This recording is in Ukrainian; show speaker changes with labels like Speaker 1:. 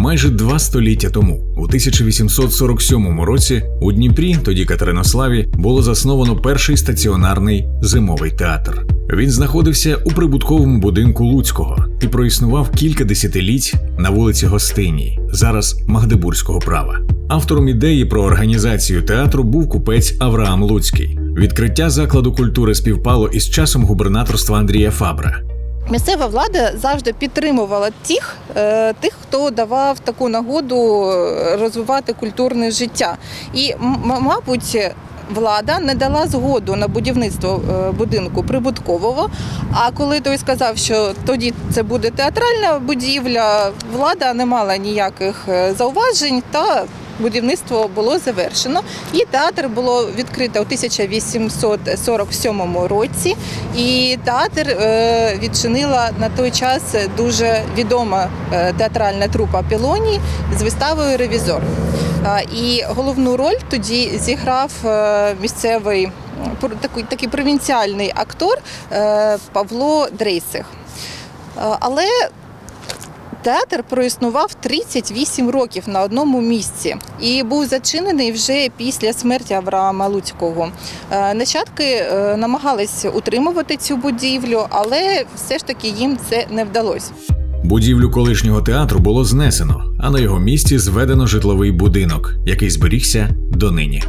Speaker 1: Майже два століття тому, у 1847 році, у Дніпрі, тоді Катеринославі, було засновано перший стаціонарний зимовий театр. Він знаходився у прибутковому будинку Луцького і проіснував кілька десятиліть на вулиці Гостинній, зараз Магдебурзького права. Автором ідеї про організацію театру був купець Авраам Луцький. Відкриття закладу культури співпало із часом губернаторства Андрія Фабра.
Speaker 2: Місцева влада завжди підтримувала тих, е, тих, хто давав таку нагоду е, розвивати культурне життя. І, мабуть, влада не дала згоду на будівництво е, будинку прибуткового. А коли той сказав, що тоді це буде театральна будівля, влада не мала ніяких зауважень та. Будівництво було завершено, і театр було відкрито у 1847 році. І театр е, відчинила на той час дуже відома е, театральна трупа Пілоні з виставою Ревізор. І головну роль тоді зіграв е, місцевий такий, такий провінціальний актор Павло Дрейсих. Але Театр проіснував 38 років на одному місці і був зачинений вже після смерті Авраама Луцького. Е, Нащадки е, намагались утримувати цю будівлю, але все ж таки їм це не вдалося.
Speaker 1: Будівлю колишнього театру було знесено, а на його місці зведено житловий будинок, який зберігся донині.